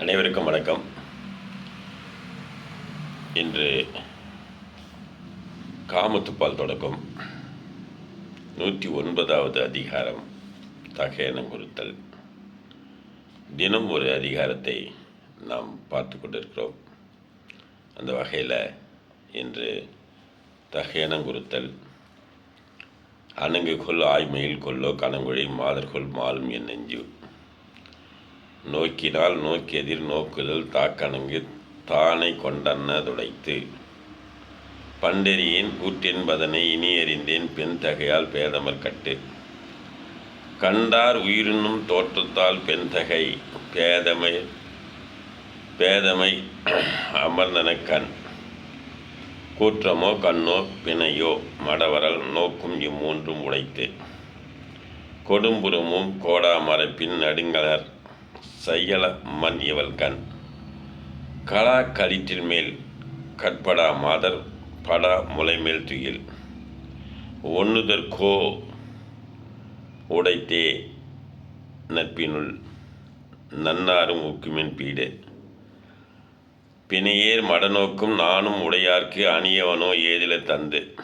அனைவருக்கும் வணக்கம். இன்று காமத்துப்பால் தொடக்கம். நூற்றி ஒன்பதாவது அதிகாரம் தகையனம் குறித்தல். தினம் ஒரு அதிகாரத்தை நாம் பார்த்து கொண்டிருக்கிறோம். அந்த வகையில் இன்று தகையனம் குறித்தல். அணங்கு கொள் ஆய்மையில் கொல்லோ கணங்குழி மாதர்கொள் மாலும் என் நெஞ்சு. நோக்கினால் நோக்கெதிர் நோக்குதல் தாக்கணங்கு தானை கொண்டன துடைத்து. பண்டெரியின் கூற்றென்பதனை இனி அறிந்தேன் பெண் தகையால் பேதமர் கட்டு. கண்டார் உயிரினும் தோற்றத்தால் பெண் தகை பேதமை பேதமை அமர்ந்தன கண். கூற்றமோ கண்ணோ பிணையோ மடவரல் நோக்கும் இம்மூன்றும் உடைத்து. கொடும்புறமும் கோடா மரப்பின் நடுங்கலர் செய்யல மண் இவள் கண். களா களிற்றின் மேல் கட்படா மாதர் படா முலைமேல் துயில். ஒண்ணுதற்கோ உடைத்தே நட்பினுள் நன்னாரும் ஊக்குமின் பீடு. பிணையேர் மடநோக்கும் நானும் உடையார்க்கு அணியவனோ ஏதில தந்து.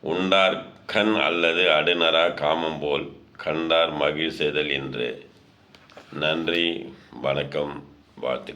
உண்டார் கண் அல்லது அடுநரா காமம் போல் கண்டார் மகிழ் செய்தல் என்று நன்றி வணக்கம் வாழ்த்து